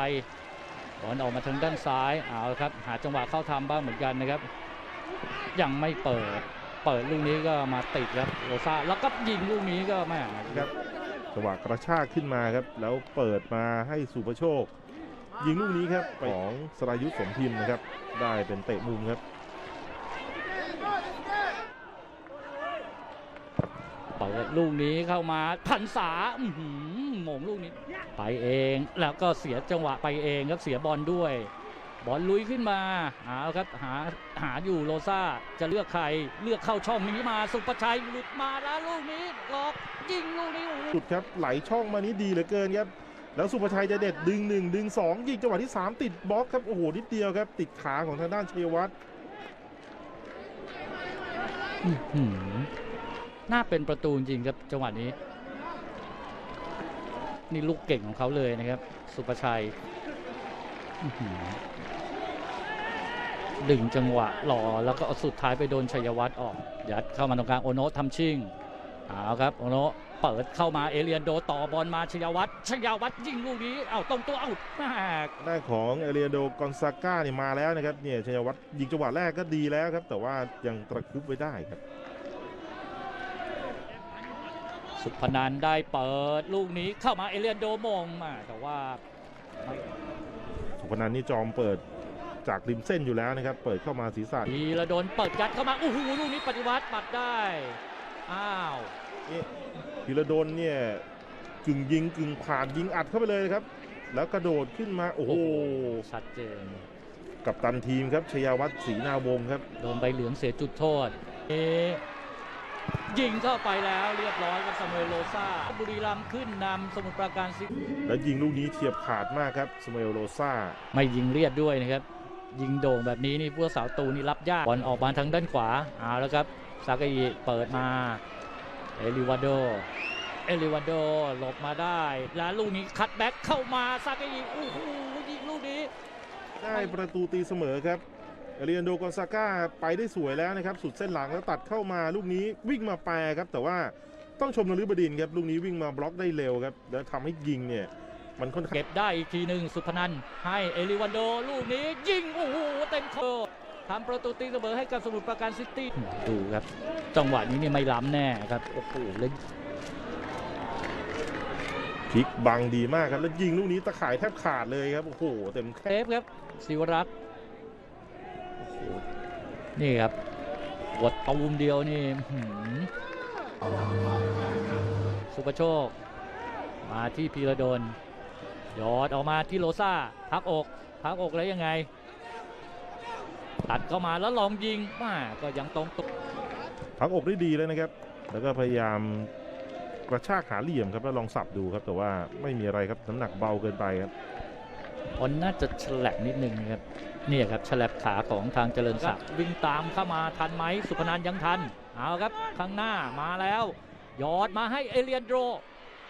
ชัยบอลออกมาทางด้านซ้ายเอาครับหาจังหวะเข้าทำบ้างเหมือนกันนะครับ ยังไม่เปิด เปิดลูกนี้ก็มาติดครับโรซาแล้วก็ยิงลูกนี้ก็แม่ครับจังหวะกระชากขึ้นมาครับ แล้วเปิดมาให้สุภโชค ยิงลูกนี้ครับของสรายุทธสมพิมนะครับ ได้เป็นเตะมุมครับ เปิดลูกนี้เข้ามาพันษาอื้อหือหม่งลูกนี้ไปเองแล้วก็เสียจังหวะไปเองครับเสียบอลด้วย บอลลุยขึ้นมาเอาครับหาหาอยู่โรซ่าจะเลือกใครเลือกเข้าช่องนี้มาสุประชัยหลุดมาแล้วลูกนี้หลอกยิงลูกนี้โอ้โหสุดครับไหลช่องมานี้ดีเหลือเกินครับแล้วสุภชัยจะเด็ดดึงหนึ่งดึงสองยิงจังหวะที่ 3 ติดบล็อกครับ โอ้โห นิดเดียวครับ ติดขาของทางด้านชัยวัฒ น่าเป็นประตูจริงครับจังหวะนี้ นี่ลูกเก่งของเขาเลยนะครับ สุประชัยดึงจังหวะหล่อแล้วก็เอาสุดท้ายไปโดนชัยวัฒน์ออกยัดเข้ามาตรงกลางโอโนะทำชิ่งเอาครับโอโนะเปิดเข้ามาเอเลียนโดต่อบอลมาชัยวัฒน์ชัยวัฒน์ยิงลูกนี้เอาตรงตัวเอาแม่ได้ของเอเรียนโดกอนซาก้าเนี่ยมาแล้วนะครับเนี่ยชัยวัฒน์ยิงจังหวะแรกก็ดีแล้วครับ แต่ว่ายังตะคุบไว้ได้ครับ สุพนันได้เปิดลูกนี้เข้ามาเอเลียนโดมงมาแต่ว่าไม่สุพนันนี่จอมเปิดจากริมเส้นอยู่แล้วนะครับ เปิดเข้ามาศีรษะพีระดนเปิดยัดเข้ามาโอ้โหลูกนี้ปฏิวัติปัดได้อ้าวพิรดลเนี่ยกึ่งยิงกึ่งผ่านยิงอัดเข้าไปเลยครับ แล้วกระโดดขึ้นมาโอ้โหชัดเจนกับตันทีมครับชยวัฒน์ศรีนาวงศ์ครับ โดนใบเหลืองเสียจุดโทษเอ๊ะ ยิงเข้าไปแล้วเรียบร้อยกับซามูเอลโลซาบุรีรัมย์ขึ้นนำสมุทรปราการซิแล้วยิงลูกนี้เฉียบขาดมากครับสมาเอลโรซาไม่ยิงเรียดด้วยนะครับ ยิงโด่งแบบนี้นี่พวกสาวตูนี่รับยากบอลออกมาทางด้านขวาเอาแล้วครับซากาอิเปิดมาเอลิวาโดเอลิวาโดหลบมาได้ แล้วลูกนี้คัดแบ็กเข้ามาซากาอิโอ้โหยิงลูกนี้ ได้ประตูตีเสมอครับ เอเรียนโดกอนซาก้าไปได้สวยแล้วนะครับ สุดเส้นหลังแล้วตัดเข้ามาลูกนี้วิ่งมาแปรครับ แต่ว่าต้องชมนฤบดินทร์ครับลูกนี้วิ่งมาบล็อกได้เร็วครับ แล้วทำให้ยิงเนี่ย มันค่อนข้างเก็บได้อีกทีหนึ่งสุพนันให้เอลิวันโดลูกนี้ยิง โอ้โหเต็มโคทำประตูตีเสมอให้กับสมุทรปราการซิตี้ดูครับ จังหวะนี้เนี่ยไม่ล้ำแน่ครับโอ้โหเล่นพลิกบังดีมากครับ แล้วยิงลูกนี้ตะข่ายแทบขาดเลยครับ โอ้โห เต็มเซฟครับศิวรักษ์โอ้โห นี่ครับหัวตูมเดียวนี่สุประโชค มาที่พีระดนยอดออกมาที่โลซ่าพักอกพักอกแล้วยังไง ตัดเข้ามาแล้วลองยิงมาก็ยังตรงตัวพักอกได้ดีเลยนะครับ แล้วก็พยายามกระชากหาเหลี่ยมครับแล้วลองสับดูครับ แต่ว่าไม่มีอะไรครับน้ำหนักเบาเกินไปครับ บอลน่าจะฉลับนิดนึงนะครับเนี่ยครับฉลับขาของทางเจริญศักดิ์วิ่งตามเข้ามาทันไหมสุพนันยังทันเอาครับข้างหน้ามาแล้วยอดมาให้เอเลียนโดร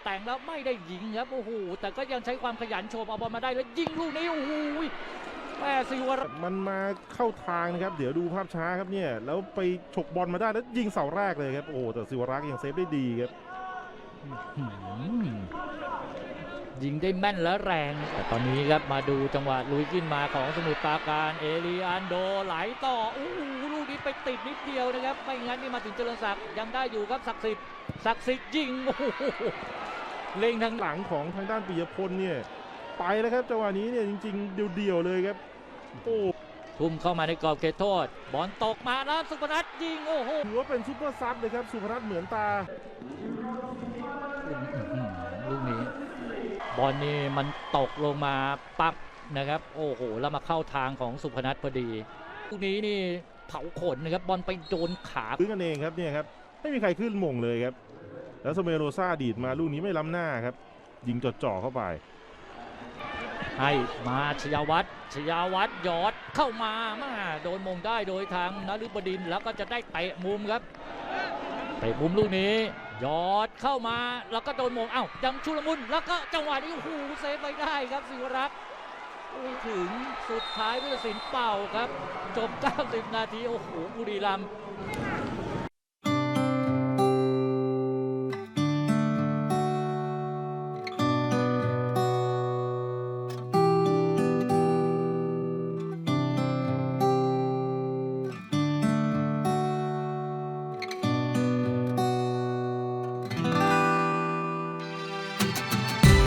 แต่งแล้วไม่ได้ยิงครับโอ้โหแต่ก็ยังใช้ความขยันโชว์เอาบอลมาได้แล้วยิงลูกนี้โอ้โหแม่สิวรักษ์มันมาเข้าทางนะครับ เดี๋ยวดูภาพช้าครับเนี่ย แล้วไปฉกบอลมาได้แล้วยิงเสาแรกเลยครับโอ้โหแต่ศิวรักษ์ยังเซฟได้ดีครับหืม ยิงได้แม่นและแรง แต่ตอนนี้ครับมาดูจังหวะลุยขึ้นมาของสมุทรปราการเอเลียนโดไหลต่อโอ้โหลูกนี้ไปติดนิดเดียวนะครับ ไม่งั้นนี่มาถึงเจริญศักดิ์ยังได้อยู่ครับศักดิ์สิทธิ์ศักดิ์สิทธิ์ยิงโอ้โหเล็งทางหลังของทางด้านปิยพลเนี่ยไปแล้วครับจังหวะนี้เนี่ยจริง ๆ เดียวๆเลยครับโอ้ทุ่มเข้ามาในกรอบเขตโทษ บอลตกมาแล้วสุพนัทยิงโอ้โหถือว่าเป็นซุปเปอร์ซับเลยครับสุพนัทเหมือนตาอื้อหือลูกนี้ บอลนี่มันตกลงมาปั๊บนะครับ โอ้โห แล้วมาเข้าทางของสุพนัทพอดีลูกนี้นี่เผาขนนะครับบอลไปโดนขาพื้นกันเองครับเนี่ยครับไม่มีใครขึ้นหมงเลยครับ แล้วสเมโรซาดีดมาลูกนี้ไม่ล้ำหน้าครับ ยิงจ่อๆเข้าไป ให้มาชยวัฒน์ชยวัฒน์หยอดเข้ามามาโดนมงได้โดยทางนฤบดินทร์แล้วก็จะได้เตะมุมครับเตะมุมลูกนี้ห ยอดเข้ามาแล้วก็โดนมงเอ้ายังชุลมุนแล้วก็จังหวะนี้โอ้โหเซฟไปได้ครับสิวรักษ์ถึงสุดท้ายวิรศิลป์เป่าครับ จบ 90 นาที โอ้โหบุรีรัมย์